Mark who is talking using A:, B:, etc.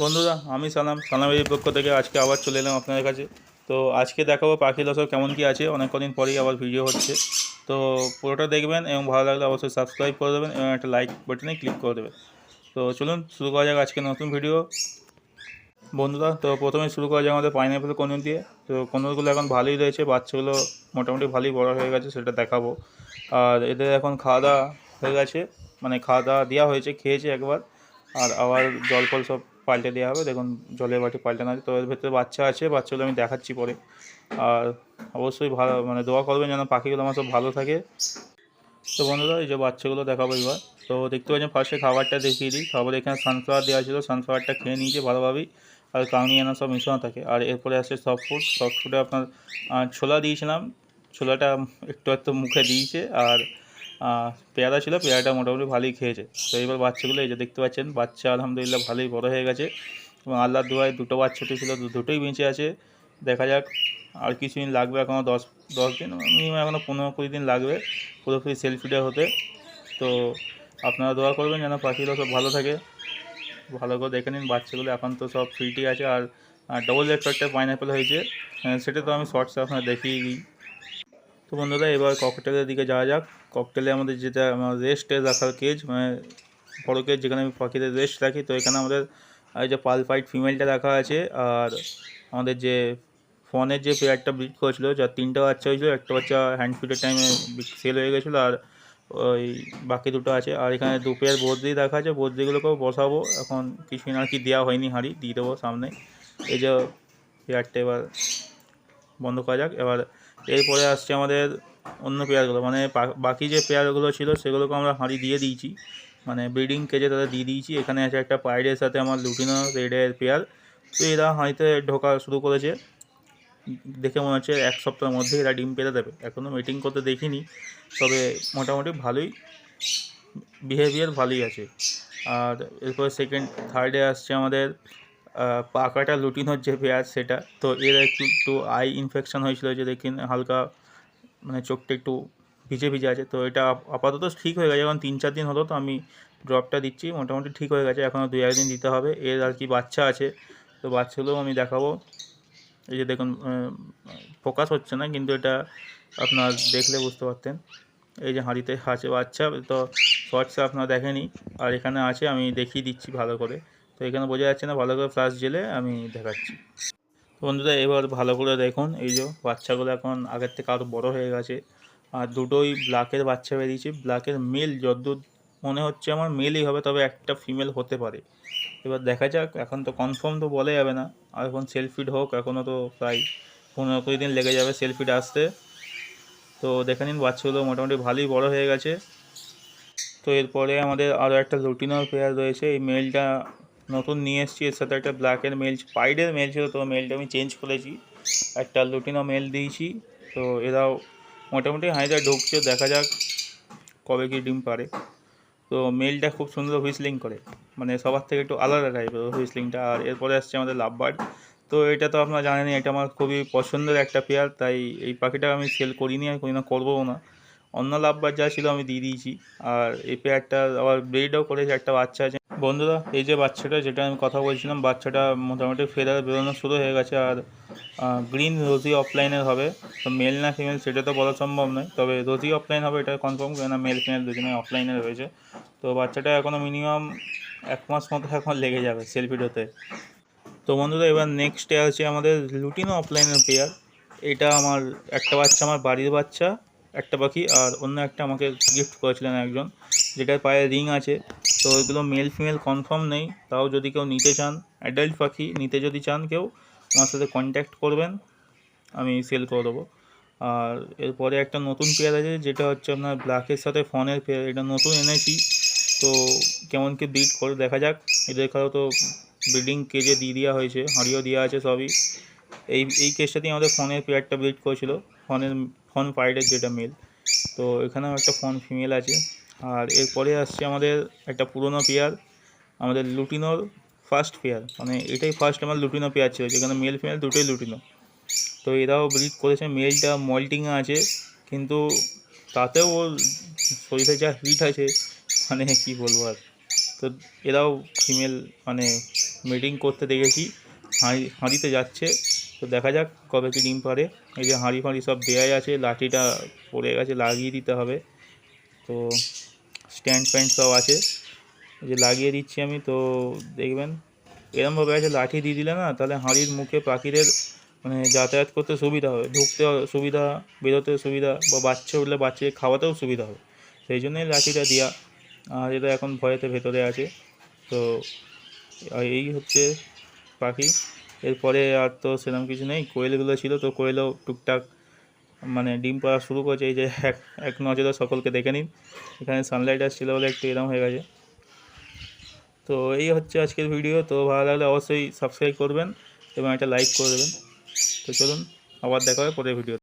A: বন্ধুরা, আমি সালাম। সালামের পক্ষ থেকে আজকে আবার চলে এলাম আপনাদের কাছে। তো আজকে দেখাবো পাখি দর্শক কেমন কি আছে। অনেক কদিন পরেই আবার ভিডিও হচ্ছে। তো পুরোটা দেখবেন এবং ভালো লাগলে অবশ্যই সাবস্ক্রাইব করে দেবেন এবং একটা লাইক বাটনে ক্লিক করে দেবেন। তো চলুন শুরু করা যাক আজকে নতুন ভিডিও বন্ধুরা, তো প্রথমে শুরু করা যাক আমাদের পাইনাপেল কনুর দিয়ে। তো কনুরগুলো এখন ভালোই রয়েছে, বাচ্চাগুলো মোটামুটি ভালোই বড় হয়ে গেছে, সেটা দেখাবো। আর এদের এখন খাওয়া দাওয়া হয়ে গেছে মানে খাওয়া দাওয়া দেওয়া হয়েছে, খেয়েছে একবার। আর আবার জল ফল সব পাল্টে দেওয়া হবে। দেখুন, জলের বাটি পাল্টানো আছে। তো এর ভেতরে বাচ্চা আছে, বাচ্চাগুলো আমি দেখাচ্ছি পরে। আর অবশ্যই ভালো মানে দোয়া করবেন যেন পাখিগুলো আমার সব ভালো থাকে। তো বন্ধুরা, এই যে বাচ্চাগুলো দেখাবো এবার। তো দেখতে পাচ্ছেন ফার্স্টে খাবারটা দেখিয়ে দিই। খাবার এখানে সানফ্লাওয়ার দেওয়া ছিল। সানফ্লাওয়ারটা খেয়ে নিয়েছে ভালোভাবেই। আর কাউনি কাউনিয়ানা সব মিশানো থাকে। আর এরপরে আসছে সফট ফুড সফট ফুডে আপনার ছোলা দিয়েছিলাম। ছোলাটা একটু একটু মুখে দিয়েছে। আর পেয়ারা ছিল পেয়ারাটা মোটামুটি ভালোই খেয়েছে। তো এবার বাচ্চাগুলো এই যে দেখতে পাচ্ছেন বাচ্চা আলহামদুলিল্লাহ ভালোই বড় হয়ে গেছে এবং আল্লাহ দুয়ায় দুটো বাচ্চাটি ছিল দুটোই বেঁচে আছে। দেখা যাক আর কিছুদিন লাগবে এখনও দশ দশ দিন মিনিমাম এখনও পনেরো কুড়ি দিন লাগবে পুরোপুরি সেলফিটা হতে। তো আপনারা দোয়া করবেন যেন পাখিগুলো সব ভালো থাকে। ভালো করে দেখে নিন বাচ্চাগুলো এখন তো সব ফ্রিটি আছে। আর ডবল একটা পাইনাপেল হয়েছে। আহ, সেটা তো আমি শর্টসে আপনার দেখিয়ে দিই। তো বন্ধুরা, এবার ককটেলের দিকে যাওয়া যাক। ককটেলে আমাদের যেটা আমার রেস্টে রাখার কেজ মানে বড় কেজ যেখানে আমি পাখিদের রেস্ট রাখি, তো এখানে আমাদের, এই যে পাল ফাইট ফিমেলটা রাখা আছে, আর আমাদের যে ফোনের যে পেয়ারটা ব্রিড করেছিল, যার তিনটা বাচ্চা হয়েছিল, একটা বাচ্চা হ্যান্ড ফিটের টাইমে সেল হয়ে গেছিল, আর ওই বাকি দুটো আছে। আর এখানে দু পেয়ার বদ্রি রাখা আছে, বদ্রিগুলোকেও বসাবো। এখন কিছুদিন আর কি দেওয়া হয়নি হাঁড়ি, দিয়ে দেবো সামনে। এই যে পেয়ারটা এবার বন্ধ করা যাক। এবার এরপরে আসছে আমাদের অন্য পেয়ারগুলো। মানে বাকি যে পেয়ারগুলো ছিল, সেগুলোকে আমরা হাঁড়ি দিয়ে দিয়েছি। মানে ব্রিডিং কেজে তাদের দিয়ে দিয়েছি। এখানে আছে একটা পাইডের সাথে আমার লুটিনো রেডের পেয়ার। তো এরা হাঁড়িতে ঢোকা শুরু করেছে। দেখে মনে হচ্ছে এক সপ্তাহের মধ্যে এরা ডিম পেতে দেবে। এখনও মিটিং করতে দেখিনি। তবে মোটামুটি ভালোই বিহেভিয়ার ভালোই আছে। আর এরপর সেকেন্ড থার্ডে আসছে আমাদের পাকাটা লুটিনোর যে পেঁয়াজ সেটা। তো এর একটু একটু আই ইনফেকশান হয়েছিল যে দেখিন, হালকা মানে চোখটা একটু ভিজে ভিজে আছে। তো এটা আপাতত ঠিক হয়ে গেছে। এখন তিন চার দিন হলো তো আমি ড্রপটা দিচ্ছি, মোটামুটি ঠিক হয়ে গেছে। এখনও দু একদিন দিতে হবে। এর আর কি বাচ্চা আছে, তো বাচ্চাগুলোও আমি দেখাবো। এই যে দেখুন ফোকাস হচ্ছে না, কিন্তু এটা আপনার দেখলে বুঝতে পারতেন। এই যে হাঁড়িতে আছে বাচ্চা, তো শর্টসে আপনারা দেখেনি। আর এখানে আছে, আমি দেখিয়ে দিচ্ছি ভালো করে। তো এখানে বোঝা যাচ্ছে না, ভালো করে ফ্লাশ জেলে আমি দেখাচ্ছি। তো বন্ধুরা, এবার ভালো করে দেখুন, এই যে বাচ্চাগুলো এখন আগের থেকে আরও বড় হয়ে গেছে। আর দুটোই ব্ল্যাকের বাচ্চা বেরিয়েছে ব্ল্যাকের মেল যদ্দূর মনে হচ্ছে আমার মেলই হবে, তবে একটা ফিমেল হতে পারে। এবার দেখা যাক, এখন তো কনফার্ম তো বলা যাবে না। আর এখন সেলফিড হোক এখনও তো প্রায় পনেরো কুড়ি দিন লেগে যাবে সেলফিড আসতে। তো দেখে নিন, বাচ্চাগুলো মোটামুটি ভালোই বড় হয়ে গেছে। তো এরপরে আমাদের আরও একটা লুটিনোর পেয়ার রয়েছে, এই মেলটা নতুন নিয়ে এসেছি, এর সাথে একটা ব্ল্যাকের মেল পাইডের মেল ছিল তো মেলটা আমি চেঞ্জ করেছি। একটা লুটিনো মেল দিয়েছি, তো এরাও মোটামুটি হাঁড়িটা ঢুকছে, দেখা যাক কবে কি ডিম পারে। তো মেলটা খুব সুন্দর হুইসলিং করে মানে সবার থেকে একটু আলাদা টাইপের হুইসলিংটা আর এরপরে আসছে আমাদের লাভ বার্ড তো এটা তো আপনারা জানেনই, এটা আমার খুবই পছন্দের একটা পেয়ার তাই এই পাখিটা আমি সেল করিনি আর করি না না। অন্য লাভবার যা ছিল আমি দিয়ে দিয়েছি, আর এই পেয়ারটা আবার ব্রেডও করেছে, একটা বাচ্চা আছে। বন্ধুরা, এই যে বাচ্চাটা যেটা আমি কথা বলছিলাম, বাচ্চাটা মোটামুটি ফেরার বেরোনো শুরু হয়ে গেছে আর গ্রিন রোজি অফলাইনের হবে। তো মেল না ফিমেল সেটা তো বলা সম্ভব নয়, তবে রোজি অফলাইন হবে, এটা কনফার্ম কেন মেল ফিমেল দুজনে অফলাইনে রয়েছে। তো বাচ্চাটা এখনও মিনিমাম এক মাস মতো এখন লেগে যাবে সেলফি হতে তো বন্ধুরা, এবার নেক্সটে আছে আমাদের লুটিনো অফলাইনের পেয়ার এটা আমার, একটা বাচ্চা আমার বাড়ির বাচ্চা, একটা পাখি, আর অন্য একটা আমাকে গিফট করেছিলেন একজন। যেটার পায়ে রিং আছে, তো এগুলো মেল ফিমেল কনফার্ম নেই। তাও যদি কেউ নিতে চান অ্যাডাল্ট পাখি নিতে যদি চান কেউ, আমার সাথে কন্ট্যাক্ট করবেন, আমি সেল করে দেবো। আর এরপরে একটা নতুন পেয়ার আছে, যেটা হচ্ছে আপনার ব্ল্যাকের সাথে ফনের পেয়ার এটা নতুন এনেছি। তো কেমন কি ব্রিড করে দেখা যাক। এদের কারও তো ব্রিডিং কেজে দিয়ে দেওয়া হয়েছে, হাঁড়িও দেওয়া আছে সবই। এই এই কেসটাতেই আমাদের ফোনের পেয়ারটা ব্রিড করেছিল ফোনের ফোন ফাইডের যেটা মেল তো এখানেও একটা ফোন ফিমেল আছে। আর এরপরে আসছে আমাদের একটা পুরনো পেয়ার আমাদের লুটিনোর ফার্স্ট পেয়ার মানে এটাই ফার্স্ট আমার লুটিনো পেয়ার ছিল, যেখানে মেল ফিমেল দুটোই লুটিনো তো এরাও ব্রিড করেছে মেলটা মল্টিংয়ে আছে, কিন্তু তাতেও ওর শরীরে যা হিট আছে মানে কি বলব আর। তো এরাও ফিমেল মানে মিটিং করতে দেখেছি, হাঁড়ি, হাঁড়িতে যাচ্ছে। তো দেখা যাক কবে কি ডিম পারে এই যে হাঁড়ি ফাঁড়ি সব দেয়াই আছে, লাঠিটা পড়ে গেছে, লাগিয়ে দিতে হবে। তো স্ট্যান্ড ফ্যান্ড সব আছে। যে লাগিয়ে দিচ্ছি আমি, তো দেখবেন, এরমভাবে আছে, লাঠি দিয়ে দিলে না, তাহলে হাঁড়ির মুখে পাখিদের মানে যাতায়াত করতে সুবিধা হবে, ঢুকতে সুবিধা, বেরোতে সুবিধা, বা বাচ্চা উঠলে বাচ্চাকে খাওয়াতেও সুবিধা হবে। সেই জন্যই লাঠিটা দেওয়া আর এটা এখন ভয়েতে ভেতরে আছে। তো এই হচ্ছে পাখি। এরপরে আর তো সেরকম কিছু নেই, কোয়েলগুলো ছিল, তো কোয়েলও টুকটাক মানে ডিম পাড়া শুরু করেছে, এই যে এক এক নজরে সকলকে দেখে নিন। এখানে সানলাইট আসছিল বলে একটু এরম হয়ে গেছে। তো এই হচ্ছে আজকের ভিডিও তো ভালো লাগলে অবশ্যই সাবস্ক্রাইব করবেন এবং একটা লাইক করে দেবেন। তো চলুন, আবার দেখা হবে পরের ভিডিও